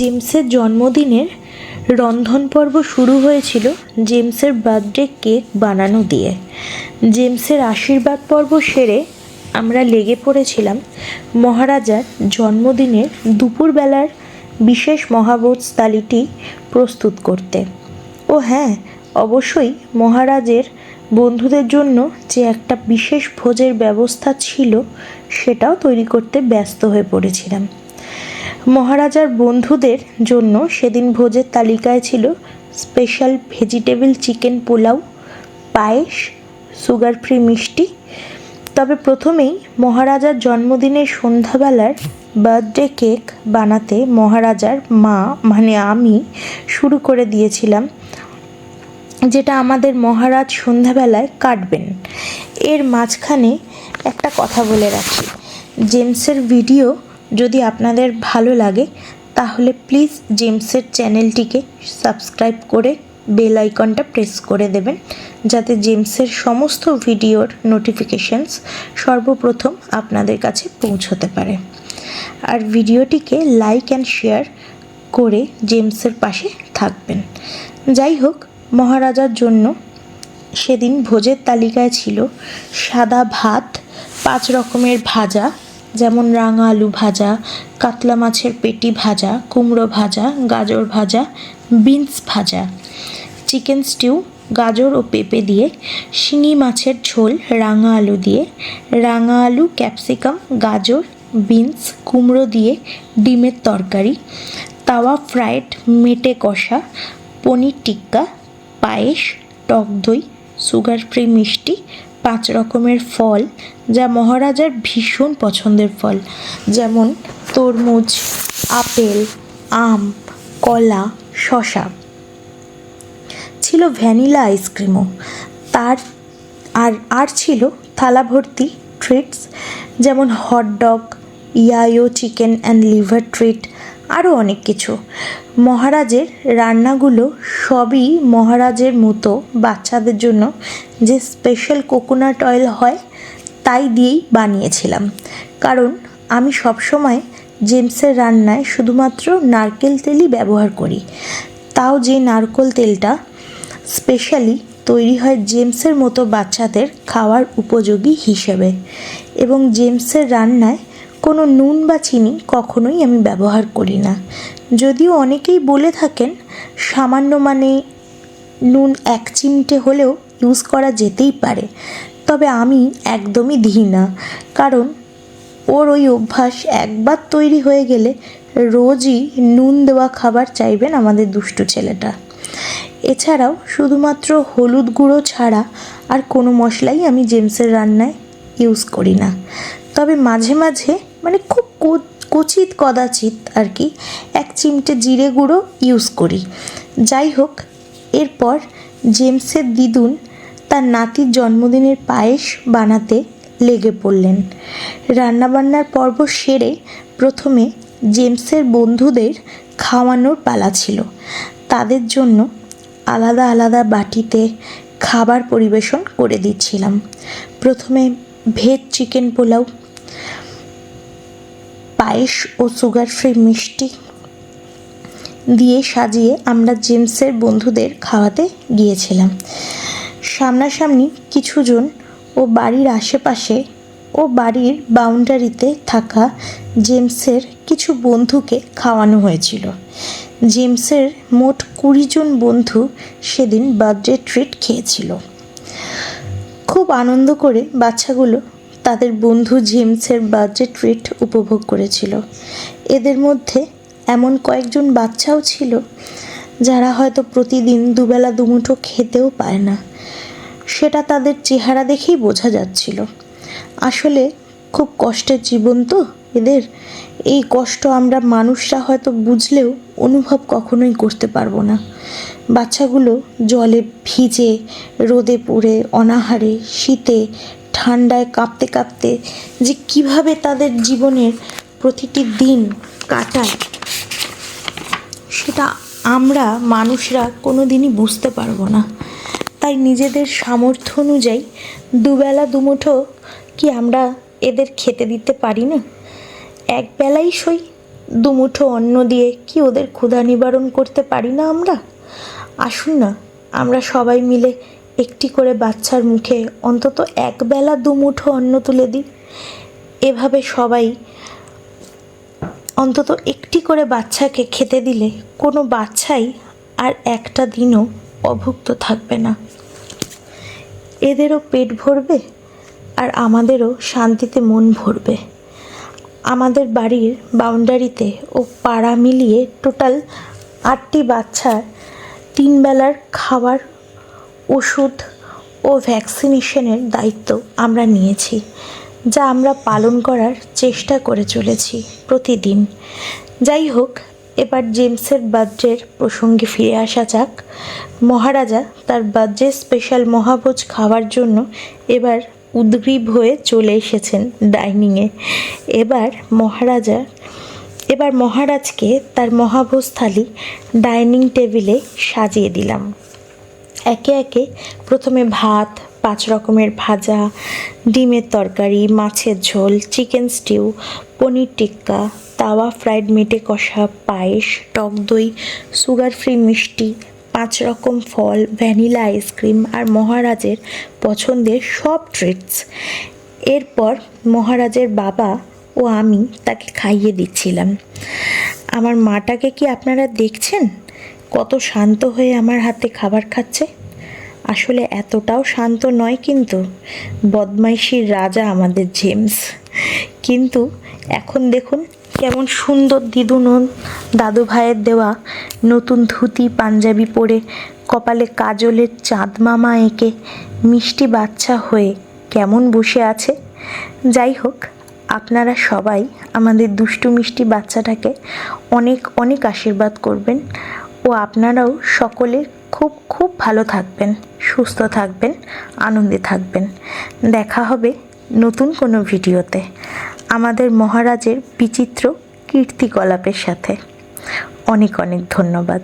জেমসের জন্মদিনের রন্ধন পর্ব শুরু হয়েছিল জেমসের বার্থডে কেক বানানো দিয়ে। জেমসের আশীর্বাদ পর্ব সেরে আমরা লেগে পড়েছিলাম মহারাজার জন্মদিনের দুপুরবেলার বিশেষ মহাভোজ থালিটি প্রস্তুত করতে। ও হ্যাঁ অবশ্যই মহারাজের বন্ধুদের জন্য যে একটা বিশেষ ভোজের ব্যবস্থা ছিল সেটাও তৈরি করতে ব্যস্ত হয়ে পড়েছিলাম। মহারাজার বন্ধুদের জন্য সেদিন ভোজের তালিকায় ছিল স্পেশাল ভেজিটেবল চিকেন পোলাও, পায়েস সুগার ফ্রি মিষ্টি। তবে প্রথমেই মহারাজার জন্মদিনের সন্ধ্যাবেলার বার্থডে কেক বানাতে মহারাজার মা মানে আমি, শুরু করে দিয়েছিলাম, যেটা আমাদের মহারাজ সন্ধ্যাবেলায় কাটবেন। এর মাঝখানে একটা কথা বলে রাখি। জেমসের ভিডিও যদি আপনাদের ভালো লাগে, তাহলে প্লিজ জেমসের চ্যানেলটিকে সাবস্ক্রাইব করে বেল আইকনটা প্রেস করে দেবেন, যাতে জেমসের সমস্ত ভিডিওর নোটিফিকেশনস সর্বপ্রথম আপনাদের কাছে পৌঁছতে পারে। আর ভিডিওটিকে লাইক অ্যান্ড শেয়ার করে জেমসের পাশে থাকবেন। যাই হোক, মহারাজার জন্য সেদিন ভোজের তালিকায় ছিল সাদা ভাত, পাঁচ রকমের ভাজা যেমন রাঙা আলু ভাজা, কাতলা মাছের পেটি ভাজা, কুমড়ো ভাজা, গাজর ভাজা, বিনস ভাজা। চিকেন স্টিউ, গাজর ও পেঁপে দিয়ে, শিঙি মাছের ঝোল, রাঙা আলু দিয়ে, রাঙা আলু, ক্যাপসিকাম, গাজর, বিনস, কুমড়ো দিয়ে ডিমের তরকারি, তাওয়া ফ্রাইড মেটে কষা, পনির টিক্কা, পায়েস, টক দই, সুগার ফ্রি মিষ্টি পাঁচ রকমের ফল, যা মহারাজার ভীষণ পছন্দের ফল। যেমন তরমুজ, আপেল, আম, কলা শশা ছিল ভ্যানিলা আইসক্রিমও। তার আর আর ছিল থালা ভর্তি ট্রিটস যেমন হট ডগ ইয়ায়ো চিকেন অ্যান্ড লিভার ট্রিট আরও অনেক কিছু। মহারাজের রান্নাগুলো সবই মহারাজের মতো বাচ্চাদের জন্য যে স্পেশাল কোকোনাট অয়েল হয়, তাই দিয়েই বানিয়েছিলাম। কারণ আমি সবসময় জেমসের রান্নায় শুধুমাত্র নারকেল তেলই ব্যবহার করি। তাও যে নারকেল তেলটা স্পেশালি তৈরি হয় জেমসের মতো বাচ্চাদের খাওয়ার উপযোগী হিসেবে। এবং জেমসের রান্নায় কোনো নুন বা চিনি কখনোই আমি ব্যবহার করি না। যদিও অনেকেই বলে থাকেন, সামান্য মানে নুন এক চিমটে হলেও ইউজ করা যেতেই পারে। তবে আমি একদমই দিই না, কারণ ওর ওই অভ্যাস একবার তৈরি হয়ে গেলে রোজই নুন দেওয়া খাবার চাইবেন আমাদের দুষ্টু ছেলেটা। এছাড়াও শুধুমাত্র হলুদ গুঁড়ো ছাড়া আর কোনো মশলাই আমি জেমসের রান্নায় ইউজ করি না। তবে মাঝে মাঝে মানে খুব কচিত কদাচিৎ আর কি, এক চিমটে জিরে গুঁড়ো ইউজ করি। যাই হোক, এরপর জেমসের দিদুন তার নাতির জন্মদিনের পায়েস বানাতে লেগে পড়লেন। রান্নাবান্নার পর্ব সেরে প্রথমে জেমসের বন্ধুদের খাওয়ানোর পালা ছিল। তাদের জন্য আলাদা আলাদা বাটিতে খাবার পরিবেশন করে দিচ্ছিলাম। প্রথমে ভেজ চিকেন পোলাও পায়েস ও সুগার ফ্রি মিষ্টি দিয়ে সাজিয়ে আমরা জেমসের বন্ধুদের খাওয়াতে গিয়েছিলাম। সামনাসামনি কিছুজন ও বাড়ির আশেপাশে ও বাড়ির বাউন্ডারিতে থাকা জেমসের কিছু বন্ধুকে খাওয়ানো হয়েছিল। জেমসের মোট কুড়ি জন বন্ধু সেদিন বার্থডে ট্রিট খেয়েছিল। খুব আনন্দ করে বাচ্চাগুলো তাদের বন্ধু জেমসের বার্থডে ট্রিট উপভোগ করেছিল। এদের মধ্যে এমন কয়েকজন বাচ্চাও ছিল যারা হয়তো প্রতিদিন দুবেলা দুমুঠো খেতেও পায় না। সেটা তাদের চেহারা দেখেই বোঝা যাচ্ছিল। আসলে খুব কষ্টের জীবন তো এদের। এই কষ্ট আমরা মানুষরা হয়তো বুঝলেও অনুভব কখনোই করতে পারব না। বাচ্চাগুলো জলে ভিজে, রোদে পড়ে, অনাহারে, শীতে ঠান্ডায় কাঁপতে কাঁপতে যে কীভাবে তাদের জীবনের প্রতিটি দিন কাটায়, সেটা আমরা মানুষরা কোনো দিনই বুঝতে পারব না। তাই নিজেদের সামর্থ্য অনুযায়ী দুবেলা দুমুঠো কি আমরা এদের খেতে দিতে পারি না? এক বেলাই সই দুমুঠো অন্ন দিয়ে কি ওদের ক্ষুধা নিবারণ করতে পারি না আমরা? আসুন না, আমরা সবাই মিলে একটি করে বাচ্চার মুখে অন্তত একবেলা দুমুঠো অন্ন তুলে দিই। এভাবে সবাই অন্তত একটি করে বাচ্চাকে খেতে দিলে কোনো বাচ্চাই আর একটা দিনও অভুক্ত থাকবে না। এদেরও পেট ভরবে আর আমাদেরও শান্তিতে মন ভরবে। আমাদের বাড়ির বাউন্ডারিতে ও পাড়া মিলিয়ে টোটাল আটটি বাচ্চার তিন বেলার খাবার ওষুধ ও ভ্যাকসিনেশনের দায়িত্ব আমরা নিয়েছি, যা আমরা পালন করার চেষ্টা করে চলেছি প্রতিদিন। যাই হোক, এবার জেমসের বার্থডের প্রসঙ্গে ফিরে আসা যাক। মহারাজা তার বার্থডে স্পেশাল মহাভোজ খাওয়ার জন্য এবার উদ্গ্রীব হয়ে চলে এসেছেন ডাইনিংয়ে। এবার মহারাজা, এবার মহারাজকে তার মহাভোজ থালি ডাইনিং টেবিলে সাজিয়ে দিলাম। একে একে প্রথমে ভাত, পাঁচ রকমের ভাজা, ডিমের তরকারি, মাছের ঝোল, চিকেন স্টিউ, পনির টিক্কা, তাওয়া, ফ্রাইড মেটে কষা, পায়েস, টক দই, সুগার ফ্রি মিষ্টি, পাঁচ রকম ফল, ভ্যানিলা আইসক্রিম আর মহারাজের পছন্দের সব ট্রিটস। এরপর মহারাজের বাবা ও আমি তাকে খাইয়ে দিচ্ছিলাম। আমার মাটাকে কি আপনারা দেখছেন? কত শান্ত হয়ে আমার হাতে খাবার খাচ্ছে? আসলে এতটাও শান্ত নয় কিন্তু, বদমাইশির রাজা আমাদের জেমস। কিন্তু এখন দেখুন কেমন সুন্দর দিদুনন দাদু ভাইয়ের দেওয়া নতুন ধুতি, পাঞ্জাবি পরে কপালে কাজলের চাঁদ মামা এঁকে মিষ্টি বাচ্চা হয়ে কেমন বসে আছে? যাই হোক, আপনারা সবাই আমাদের দুষ্টু মিষ্টি বাচ্চাটাকে অনেক অনেক আশীর্বাদ করবেন। আপনারাও সকলে খুব খুব ভালো থাকবেন, সুস্থ থাকবেন, আনন্দে থাকবেন। দেখা হবে নতুন কোনো ভিডিওতে। আমাদের মহারাজের বিচিত্র কীর্তিকলাপের সাথে। অনেক অনেক ধন্যবাদ।